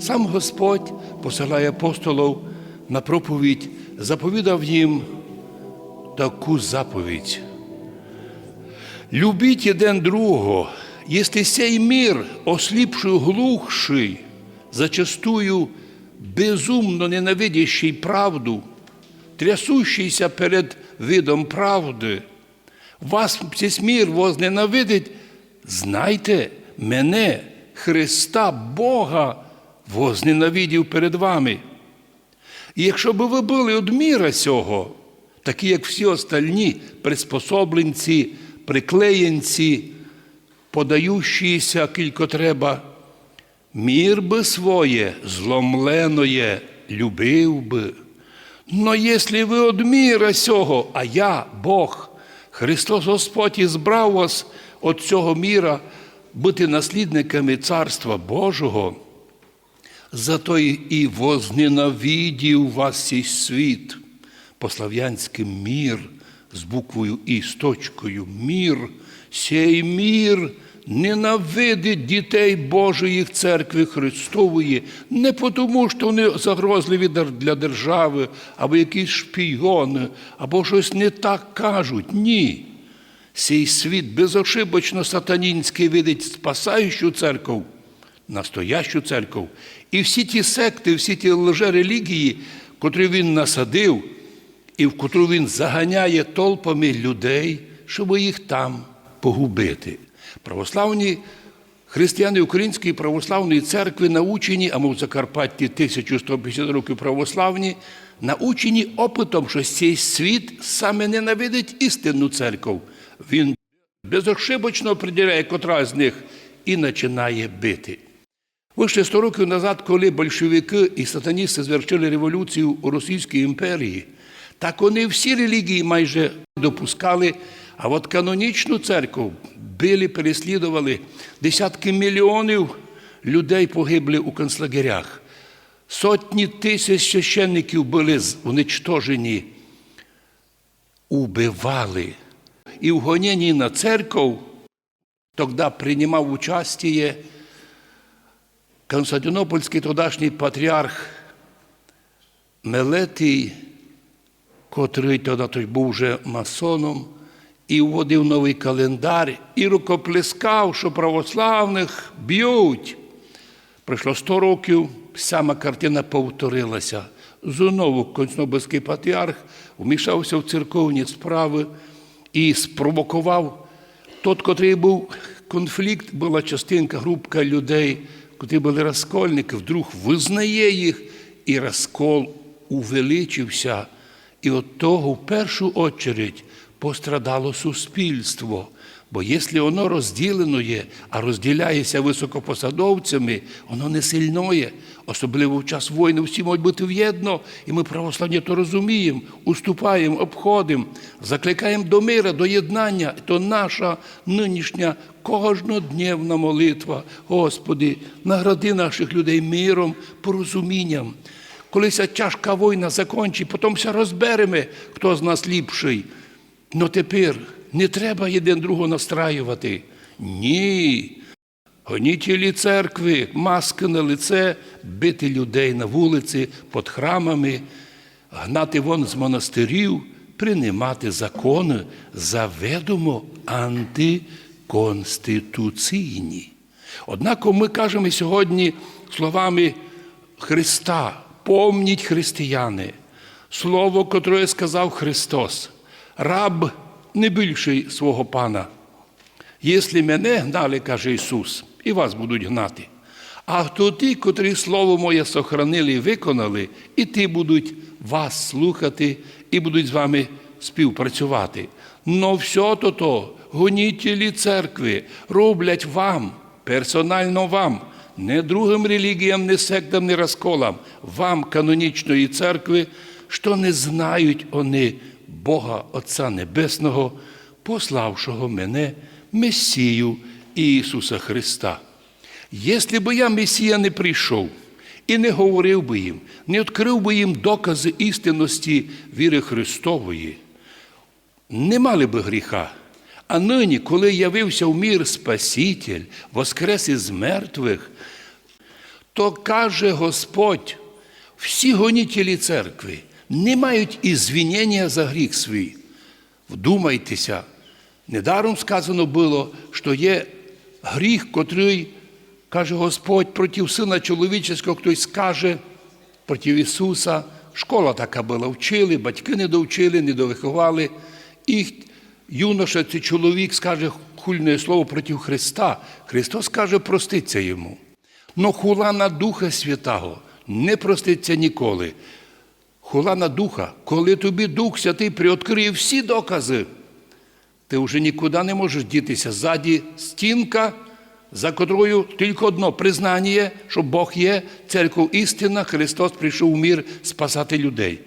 Сам Господь посилає апостолів на проповідь, заповідав їм таку заповідь. Любіть один другого, если сей мир, осліпший глухший, зачастую безумно ненавидящий правду, трясущийся перед видом правди, вас весь мир возненавидить, знайте, мене, Христа, Бога, возненавидів перед вами. І якщо б ви були від міра сього, такі, як всі остальні приспособленці, приклеєнці, подающіся, кілько треба, мір би своє зломленоє любив би. Но якщо ви од міра сього, а я, Бог, Христос Господь ізбрав вас від цього міра бути наслідниками Царства Божого, зато і возненавидів вас цей світ, по-слав'янськи мір з буквою І, з точкою мір, сей мір ненавидить дітей Божої церкви Христової, не тому, що вони загрозливі для держави, або якісь шпійони, або щось не так кажуть. Ні. Сей світ безошибочно сатанінський видить спасаючу церкву, настоящу церкву. І всі ті секти, всі ті лжерелігії, котрі він насадив, і в котру він заганяє толпами людей, щоб їх там погубити. Православні християни Української православної церкви научені, а ми в Закарпатті 1150 років православні, научені опитом, що цей світ саме ненавидить істинну церкву. Він безошибочно определяє, котра з них і починає бити. Вище 100 років назад, коли большевики і сатаністи звершили революцію у Російській імперії, так вони всі релігії майже допускали, а от канонічну церкву били, переслідували, десятки мільйонів людей погибли у концлагерях. Сотні тисяч священників були уничтожені, убивали. І в гоненні на церкву тоді приймав участие Константинопольський тодашній патріарх Мелетій, котрий тоді був вже масоном, і вводив новий календар, і рукоплескав, що православних б'ють. Пройшло 100 років, сама картина повторилася. Знову Константинопольський патріарх вмішався в церковні справи і спровокував тот, котрий був конфлікт, була частинка, групка людей, котрі були розкольники, вдруг визнає їх, і розкол увеличився. І от того в першу очередь пострадало суспільство. Бо якщо воно розділено є, а розділяється високопосадовцями, воно не сильноє. Особливо в час війни всі можуть бути в'єдно, і ми православні то розуміємо, уступаємо, обходимо, закликаємо до мира, до єднання. То наша нинішня кожнодневна молитва. Господи, награди наших людей миром, порозумінням. Коли ця тяжка війна закінчить, потім все розберемо, хто з нас ліпший. Ну тепер не треба один другого настраювати. Ні. Гонітелі церкви, маски на лице, бити людей на вулиці, під храмами, гнати вон з монастирів, приймати закони заведомо антиконституційні. Однак ми кажемо сьогодні словами Христа, помніть християни, слово, котре сказав Христос, раб не більший свого пана. Якщо мене гнали, каже Ісус, і вас будуть гнати. А хто ті, котрі Слово Моє сохранили і виконали, і ті будуть вас слухати і будуть з вами співпрацювати. Но все то то гонітелі церкви роблять вам, персонально вам, не другим релігіям, не сектам, не розколам, вам, канонічної церкви, що не знають вони Бога Отця Небесного, пославшого мене, Месію Ісуса Христа. Якщо б я Месія не прийшов і не говорив би їм, не відкрив би їм докази істинності віри Христової, не мали би гріха. А нині, коли явився в мір Спаситель, воскрес із мертвих, то каже Господь, всі гонітелі церкви не мають ізвінення за гріх свій. Вдумайтеся, недаром сказано було, що є гріх, котрий, каже Господь, проти Сина чоловічого, хтось скаже проти Ісуса. Школа така була, вчили, батьки не довчили, не довиховали. І юноша, цей чоловік скаже хульне слово проти Христа. Христос каже, проститься йому. Но хула на Духа Святого не проститься ніколи. Хула Духа, коли тобі Дух Святий приоткриє всі докази, ти вже нікуди не можеш дітися. Ззаді стінка, за котрою тільки одно признання, що Бог є, церква істина, Христос прийшов у мір спасати людей.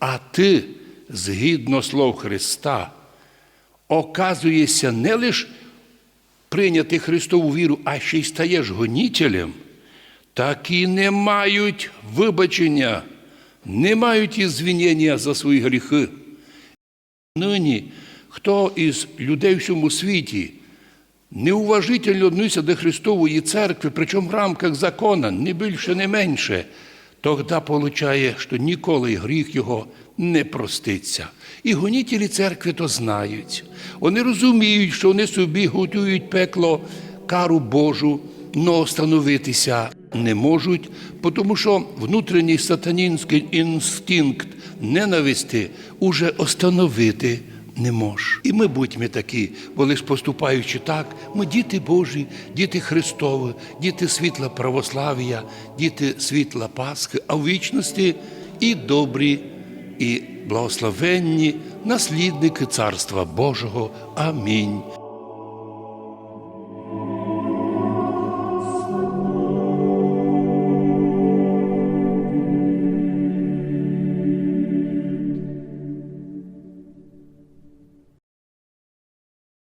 А ти, згідно слов Христа, оказуєшся не лише прийняти Христову віру, а ще й стаєш гонітелем, такі не мають вибачення, не мають ізвінення за свої гріхи. Нині, хто із людей в всьому світі неуважительно відноситься до Христової церкви, причому в рамках закона, не більше, не менше, тоді получає, що ніколи гріх його не проститься. І гонітелі церкви то знають. Вони розуміють, що вони собі готують пекло, кару Божу, но остановитися не можуть, тому що внутрішній сатанінський інстинкт ненависти уже остановити не може. І ми будьмо такі, бо лиш поступаючи так, ми діти Божі, діти Христові, діти світла православ'я, діти світла Пасхи, а в вічності і добрі, і благословенні наслідники Царства Божого. Амінь.